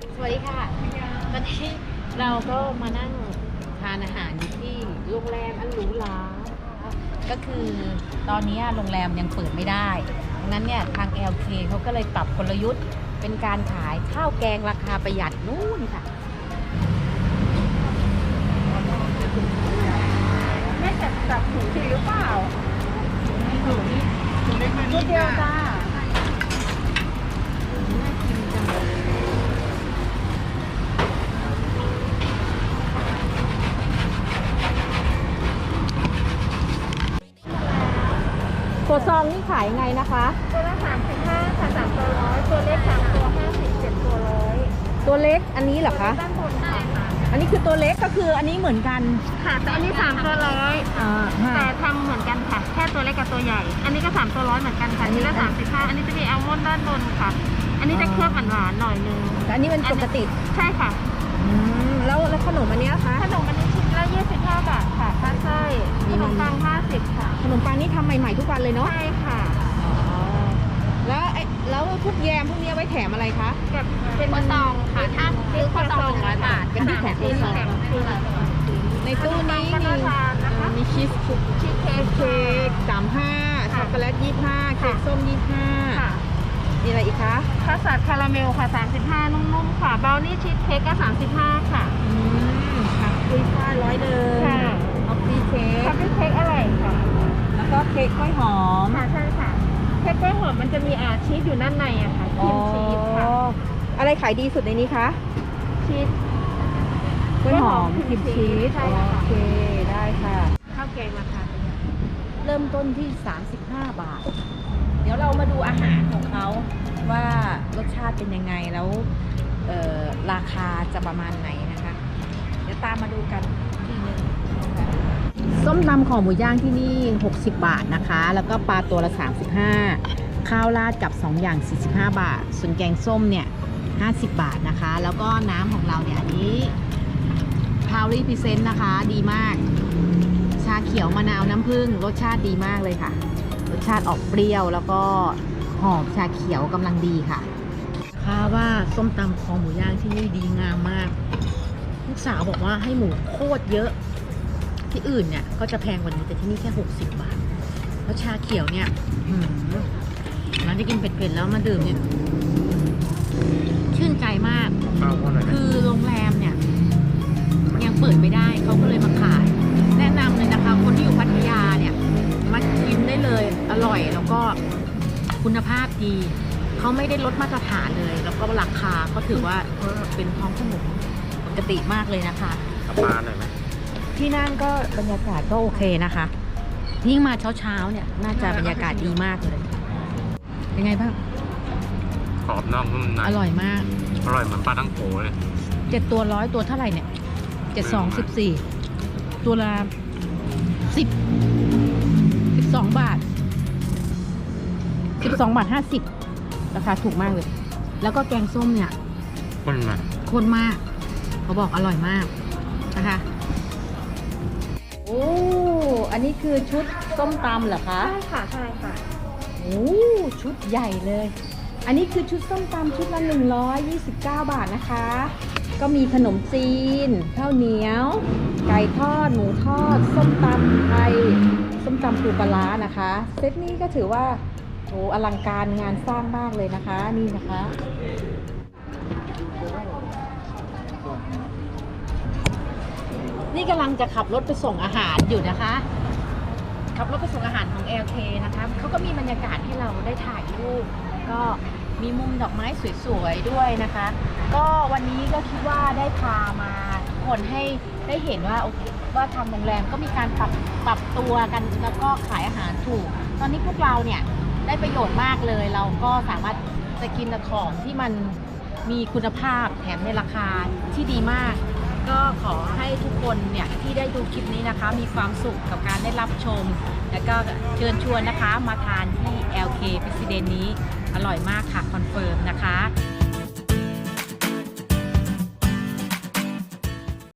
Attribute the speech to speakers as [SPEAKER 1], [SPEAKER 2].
[SPEAKER 1] สวัสดีค่ะ ตอนนี้เราก็มานั่งทานอาหารอยู่ที่โรงแรมอันหรูหรานะคะก็คือตอนนี้โรงแรมยังเปิดไม่ได้ดังนั้นเนี่ยทาง LK เขาก็เลยปรับกลยุทธ์เป็นการขายข้าวแกงราคาประหยัดนู่นค่ะ
[SPEAKER 2] แม่จับจับถุงทีหรือเปล่า
[SPEAKER 1] ถุงถุงเล็กมา
[SPEAKER 2] นิดเซองนี่ขายยังไงนะคะตัวละสามสิบห้าค่ะสามตัวร้อยตัวเล็กสามตัวห้าสิบเจ็ดตัวร้อย
[SPEAKER 1] ตัวเล็กอันนี้เหรอคะ
[SPEAKER 2] ด้านบนค่ะ
[SPEAKER 1] อันนี้คือตัวเล็กก็คืออันนี้เหมือนกัน
[SPEAKER 2] ค่ะแต่อันนี้สามตัวร้อย
[SPEAKER 1] อ่า
[SPEAKER 2] แต่ทำเหมือนกันค่ะ แค่ตัวเล็กกับตัวใหญ่ อันนี้ก็สามตัวร้อยเหมือนกันค่ะอันนี้ก็สามสิบห้าอันนี้จะมีอัลมอนด์ด้านบนค่ะ อันนี้จะเคลือบหวานๆหน่อยนึง
[SPEAKER 1] แต่อันนี้เป็นปกติ
[SPEAKER 2] ใช่ค่ะ
[SPEAKER 1] อืมแล้วแล้วขนมอันเนี้ยคะ
[SPEAKER 2] ขนม บห้าบาทค่ะค่าไส้ขนมปังห้าสิบค่ะ
[SPEAKER 1] ขนมปังนี่ทำใหม่ๆทุกวันเลยเนาะ
[SPEAKER 2] ใช่ค่ะ
[SPEAKER 1] แล้วไอ้แล้วพวกแยมพวกเนี้ยไว้แถมอะไรคะ
[SPEAKER 2] กับเป็นข้าวซองค่ะ ถ้าซื้อข้าวซองหนึ่งร้อยบาท
[SPEAKER 1] เป็นที่แถมข้าวซอง ในตู้นี้มี
[SPEAKER 2] นะคะ
[SPEAKER 1] มีชีสคุก
[SPEAKER 2] ชีสเค้ก
[SPEAKER 1] เค้กสามห้าช็อกโกแลตยี่ห้าเค้กส้มยี่ห้า
[SPEAKER 2] ค่ะ
[SPEAKER 1] มีอะไรอีกคะ
[SPEAKER 2] คัสตาร์ดคาราเมลค่ะ 35 นุ่มๆ ค่ะบราวนี่ชีสเค้กก็ 35 ค่ะ
[SPEAKER 1] อืม ค่ะคุยค่าร้อยเดิม
[SPEAKER 2] ค่ะ
[SPEAKER 1] ออฟฟี่เค้
[SPEAKER 2] คั
[SPEAKER 1] ก
[SPEAKER 2] พปี้เค้กอร่อยค่ะ
[SPEAKER 1] แล้วก็เค้กกล้วยหอม
[SPEAKER 2] ค่ะใช่ค่ะ เค้กกล้วยหอมมันจะมีอาชีสอยู่ด้านในอะค่ะครีมชีสค่ะ
[SPEAKER 1] อ๋อ อะไรขายดีสุดในนี้คะ
[SPEAKER 2] ชีส
[SPEAKER 1] กล้วยหอม
[SPEAKER 2] กล้วยหอม
[SPEAKER 1] ครีมชีส
[SPEAKER 2] ใช่ค่ะ
[SPEAKER 1] โอเคได้ค่ะ
[SPEAKER 2] ข้าวแกงราคาเป็นยังไง
[SPEAKER 1] เริ่มต้นที่ 35 บาท เดี๋ยวเรามาดูอาหารของเขาว่ารสชาติเป็นยังไงแล้วเอ่อราคาจะประมาณไหนนะคะเดี๋ยว ตามมาดูกันทีหนึงนะคะส้มตำของหมูย่างที่นี่ 60 บาทนะคะ แล้วก็ปลาตัวละ 35 ข้าวราดกับ 2 อย่าง 45 บาท ส่วนแกงส้มเนี่ย 50 บาทนะคะ แล้วก็น้ำของเราเนี่ยอันนี้พาวลี่พิเซนต์นะคะ ดีมาก ชาเขียวมะนาวน้ำผึ้งรสชาติดีมากเลยค่ะ รสชาติออกเปรี้ยวแล้วก็หอมชาเขียวกำลังดีค่ะค่าว่าส้มตำคอหมูย่างที่นี่ดีงามมาก ลูกสาวบอกว่าให้หมูโคตรเยอะ ที่อื่นเนี่ย ก็จะแพงกว่านี้แต่ที่นี่แค่60บาท แล้วชาเขียวเนี่ยอืมหลังจากกินเผ็ดๆแล้วมาดื่มเนี่ย ชื่นใจมาก
[SPEAKER 3] ข้าวคนไหน
[SPEAKER 1] คือโรงแรมเนี่ย ยังเปิดไม่ได้เขาก็เลยมาขาย แนะนำเลยนะคะ คนที่อยู่พัทยาเนี่ย มากินได้เลยอร่อยแล้วก็คุณภาพดีเขาไม่ได้ลดมาตรฐานเลย แล้วก็ราคาก็ถือว่าเป็นท้องถนน ปกติมากเลยนะคะ
[SPEAKER 3] กับปลาหน่อยไหม
[SPEAKER 1] ที่นั่นก็บรรยากาศก็โอเคนะคะยิ่งมาเช้าๆเนี่ยน่าจะบรรยากาศดีมากเลยยังไงบ้าง
[SPEAKER 3] กรอบนอกนุ่มใน
[SPEAKER 1] อร่อยมาก
[SPEAKER 3] อร่อยเหมือนปลาตั้งโขเลย
[SPEAKER 1] เจ็ดตัวร้อยตัวเท่าไหร่เนี่ยเจ็ดสองสิบสี่ตัวละสิบสิบสองบาทสิบสองบาทห้าสิบราคาถูกมากเลย แล้วก็แกงส้มเนี่ย
[SPEAKER 3] คนไหน
[SPEAKER 1] ข้นมาก เขาบอกอร่อยมากนะคะ โอ้ อันนี้คือชุดส้มตำเหรอคะ
[SPEAKER 2] ใช่ค่ะใช่ค่ะ
[SPEAKER 1] โอ้ ชุดใหญ่เลย อันนี้คือชุดส้มตำชุดละ 129 บาทนะคะ ก็มีขนมจีน ข้าวเหนียว ไก่ทอด หมูทอด ส้มตำไทย ส้มตำปูปลาร้านะคะ เซตนี้ก็ถือว่าโอ้อลังการงานสร้างมากเลยนะคะ นี่นะคะ นี่กำลังจะขับรถไปส่งอาหารอยู่นะคะ ขับรถไปส่งอาหารของ LK นะคะเขาก็มีบรรยากาศให้เราได้ถ่ายรูป ก็มีมุมดอกไม้สวยๆด้วยนะคะ ก็วันนี้ก็คิดว่าได้พามาคนให้ได้เห็นว่าโอเคว่าทางโรงแรมก็มีการปรับปรับตัวกันแล้วก็ขายอาหารถูก ตอนนี้พวกเราเนี่ยได้ประโยชน์มากเลย เราก็สามารถจะกินต่ของที่มันมีคุณภาพแถมในราคาที่ดีมาก ก็ขอให้ทุกคนเนี่ยที่ได้ดูคลิปนี้นะคะ มีความสุขกับการได้รับชม แล้วก็เชิญชวนนะคะมาทานที่ LK President นี้อร่อยมากค่ะ คอนเฟิร์มนะคะ